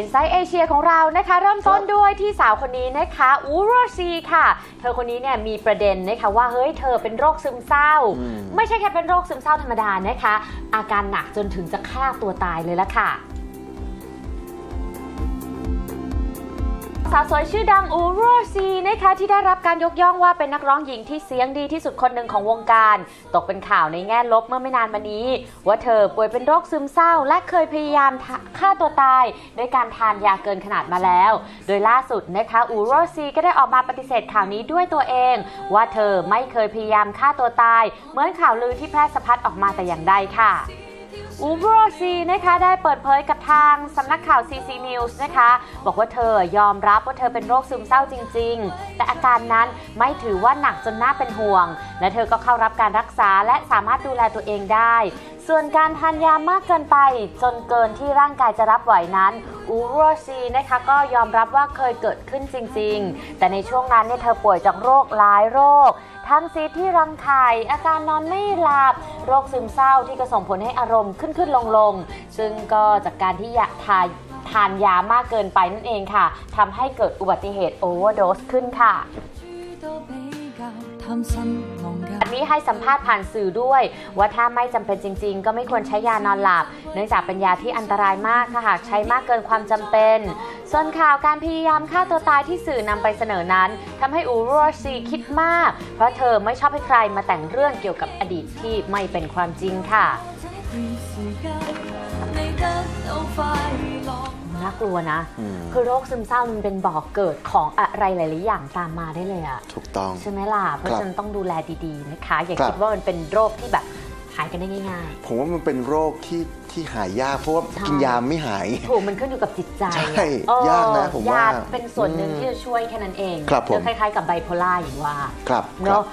Inside Asia ของเรานะคะ เริ่มต้นด้วยที่สาวคนนี้นะคะอูโรซีค่ะ เธอคนนี้เนี่ยมีประเด็นนะคะว่าเฮ้ยเธอเป็นโรคซึมเศร้าอืมไม่ใช่แค่เป็นโรคซึมเศร้าธรรมดานะคะ อาการหนักจนถึงจะฆ่าตัวตายเลยละค่ะาวสวยชื่อดังอูโรซีนะคะที่ได้รับการยกย่องว่าเป็นนักร้องหญิงที่เสียงดีที่สุดคนหนึ่งของวงการ ตกเป็นข่าวในแง่ลบเมื่อไม่นานมานี้ ว่าเธอป่วยเป็นโรคซึมเศร้า และเคยพยายามฆ่าตัวตายด้วยการทานยาเกินขนาดมาแล้ว โดยล่าสุดนะคะอูโรซีก็ได้ออกมาปฏิเสธข่าวนี้ด้วยตัวเอง ว่าเธอไม่เคยพยายามฆ่าตัวตาย เหมือนข่าวลือที่แพร่สะพัดออกมาแต่อย่างใดค่ะ อูโบรซีนะคะได้เปิดเผยกับทางสำนักข่าว CC News นะคะ บอกว่าเธอยอมรับว่าเธอเป็นโรคซึมเศร้าจริง ๆ แต่อาการนั้นไม่ถือว่าหนักจนน่าเป็นห่วง และเธอก็เข้ารับการรักษาและสามารถดูแลตัวเองได้ ส่วนการทานยามากเกินไป จนเกินที่ร่างกายจะรับไหวนั้น อูรัวซีนะคะก็ยอมรับว่าเคยเกิดขึ้นจริง ๆ แต่ในช่วงนั้นเนี่ยเธอป่วยจากโรคหลายโรค ทั้งซีที่รังไข่อาการนอนไม่หลับ โรคซึมเศร้าที่ก็ส่งผลให้อารมณ์ขึ้นขึ้นลงๆงซึ่งก็จากการที่ยาทาทานยามากเกินไปนั่นเองค่ะทำให้เกิดอุบัติเหตุโอเวอร์โดสขึ้นค่ะ อันนี้ให้สัมภาษณ์ผ่านสื่อด้วย ว่าถ้าไม่จำเป็นจริง ๆ ก็ไม่ควรใช้ยานอนหลับ เนื่องจากเป็นยาที่อันตรายมากถ้าหากใช้มากเกินความจำเป็น ส่วนข่าวการพยายามฆ่าตัวตายที่สื่อนำไปเสนอนั้นทำให้อูโรซีคิดมาก เพราะเธอไม่ชอบให้ใครมาแต่งเรื่องเกี่ยวกับอดีตที่ไม่เป็นความจริงค่ะากลัวนะอืมคือโรคซึมเศร้ามันเป็นบ่อกเกิดของอะไรหลาย ๆ อย่างตามมาได้เลยอะถูกต้อง ใช่ไหมล่ะ เพราะฉะนั้นต้องดูแลดี ๆ นะคะ อย่าครับคิดว่ามันเป็นโรคที่แบบหายกันได้ง่ายผมว่ามันเป็นโรคที่ที่หายยากเพราะว่าใช่กินยาไม่หายๆถูกมันขึ้นอยู่กับจิตใจใช่เออยากนะผมว่ายาเป็นส่วนหนึ่งอืมที่จะช่วยแค่นั้นเองครับผมเดี๋ยวคล้าย ๆ กับไบโพล่าอย่างว่าครับครัเนาะบ